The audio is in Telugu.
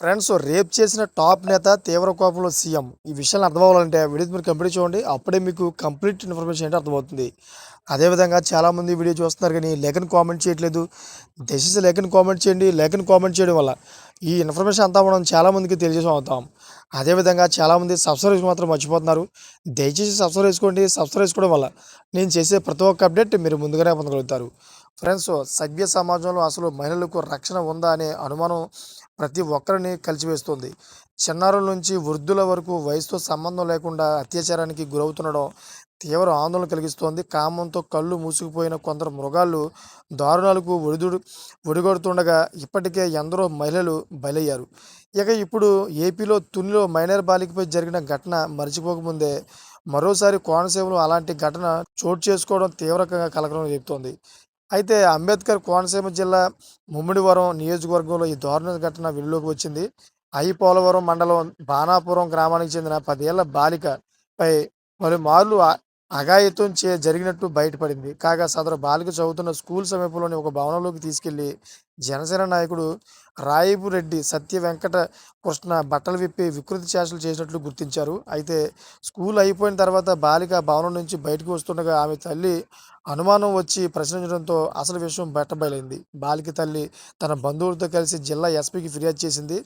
ఫ్రెండ్స్ రేప్ చేసిన టాప్ నేత తీవ్ర కోపంలో సీఎం. ఈ విషయాన్ని అర్థమవ్వాలంటే వీడియో మీరు కంప్లీట్ చూడండి. అప్పుడే మీకు కంప్లీట్ ఇన్ఫర్మేషన్ ఏంటో అర్థమవుతుంది. అదేవిధంగా చాలామంది వీడియో చూస్తున్నారు కానీ లేఖను కామెంట్ చేయట్లేదు. దశ లేఖను కామెంట్ చేయండి. లేఖను కామెంట్ చేయడం వల్ల ఈ ఇన్ఫర్మేషన్ అంతా మనం చాలామందికి తెలియజేసి అవుతాం. అదేవిధంగా చాలామంది సబ్స్క్రైబ్ మాత్రం మర్చిపోతున్నారు. దయచేసి సబ్స్క్రైబ్ చేసుకోండి. సబ్స్క్రైబ్ చేసుకోవడం వల్ల నేను చేసే ప్రతి ఒక్క అప్డేట్ మీరు ముందుగానే పొందగలుగుతారు. ఫ్రెండ్స్ సభ్య సమాజంలో అసలు మహిళలకు రక్షణ ఉందా అనే అనుమానం ప్రతి ఒక్కరిని కలిసివేస్తుంది. చిన్నారుల నుంచి వృద్ధుల వరకు వయసుతో సంబంధం లేకుండా అత్యాచారానికి గురవుతుండడం తీవ్ర ఆందోళన కలిగిస్తోంది. కామంతో కళ్ళు మూసుకుపోయిన కొందరు మృగాలు దారుణాలకు ఒడిదుడు ఒడిగొడుతుండగా ఇప్పటికే ఎందరో మహిళలు బలయ్యారు. ఇక ఇప్పుడు ఏపీలో తునిలో మైనర్ బాలికపై జరిగిన ఘటన మర్చిపోకముందే మరోసారి కోనసీమలో అలాంటి ఘటన చోటు చేసుకోవడం తీవ్రంగా కలకలం చెబుతోంది అయితే అంబేద్కర్ కోనసీమ జిల్లా ముమ్మిడివరం నియోజకవర్గంలో ఈ దారుణ ఘటన వెలుగులోకి వచ్చింది. ఐ పోలవరం మండలం బాణాపురం గ్రామానికి చెందిన పదేళ్ళ బాలికపై పలుమార్లు అ- చే జరిగినట్టు బయటపడింది. కాగా సదరు బాలిక చదువుతున్న స్కూల్ సమీపంలోని ఒక భవనంలోకి తీసుకెళ్ళి జనసేన నాయకుడు రాయపు రెడ్డి సత్య వెంకట కృష్ణ బట్టలు విప్పి వికృతి చేష్టలు చేసినట్లు గుర్తించారు. అయితే స్కూల్ అయిపోయిన తర్వాత బాలిక భవనం నుంచి బయటకు వస్తుండగా ఆమె తల్లి అనుమానం వచ్చి ప్రశ్నించడంతో అసలు విషయం బయటబయలైంది బాలిక తల్లి తన బంధువులతో కలిసి జిల్లా ఎస్పీకి ఫిర్యాదు చేసింది.